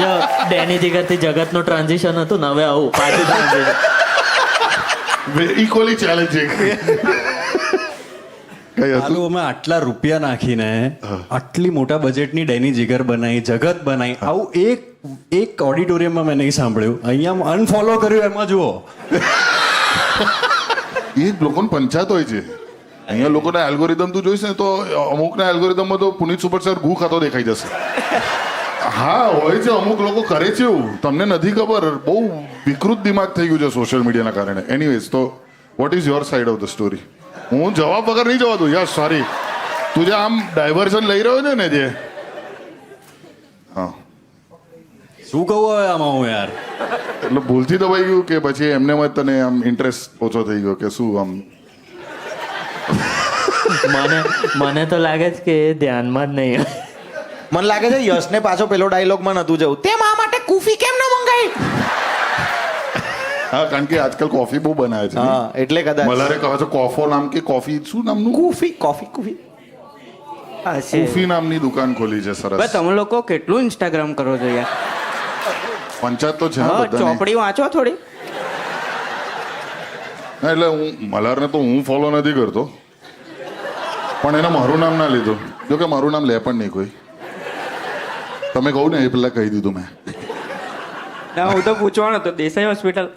જો ડેની જીગરથી જગતનું ટ્રાન્ઝિશન હતું ને હવે આવું પાછું ટ્રાન્ઝિશન ઇક્વલી ચેલેન્જિંગ કઈ અમે આટલા રૂપિયા નાખીને આટલી મોટા બજેટની ડેની જીગર બનાવી જગત બનાવી આવું એક એક ઓડિટોરિયમમાં મેં નહીં સાંભળ્યું. અહીંયા અનફોલો કર્યું એમાં જુઓ. એ લોકોને પંચાયત હોય છે. અહીંયા લોકોના એલ્ગોરિધમ તું જોઈશ ને તો અમુકના એલ્ગોરિધમમાં તો પુનિત સુપરસ્ટાર ગુ ખાતો દેખાઈ જશે. હા હોય છે અમુક લોકો કરે છે એવું. તમને નથી ખબર બહુ વિકૃત દિમાગ થઈ ગયું છે સોશિયલ મીડિયાના કારણે. એનીવેઝ તો what is your side of the story હું જવાબ વગર નહીં જવા દઉં. યસ સોરી તું જે આમ ડાયવર્ઝન લઈ રહ્યો છે ને જે. હા. શું કહું હવે આમાં હું યાર? એટલે ભૂલથી દબાઈ ગયું કે પછી એમને મત તને આમ ઇન્ટરેસ્ટ ઓછો થઈ ગયો કે શું આમ? મને મને તો લાગે છે કે એ ધ્યાનમાં જ નહીં મને લાગે છે યશને પાછો પેલો ડાયલોગમાં નતું જવું. તે મા માટે કુફી કેમ ન મંગાઈ? હા કારણ કે આજકાલ કોફી બહુ બનાવે છે. હા એટલે કદાચ. મલારે કહે છે કોફો નામ કે કોફી? શું નામનું? કુફી કોફી કુફી. કુફી નામની દુકાન ખોલી છે સરસ. તમે લોકો કેટલું ઇન્સ્ટાગ્રામ કરો છો યાર? પંચાયત તો છે. ચોપડી વાંચો થોડી. એટલે હું મલારને તો હું ફોલો નથી કરતો. પણ એને મારું નામ ના લીધું. જોકે મારું નામ લે પણ નહીં કોઈ. તમે કહું ને એ પેલા કહી દીધું મેં. ના, હું તો પૂછવાનો તો દેસાઈ હોસ્પિટલ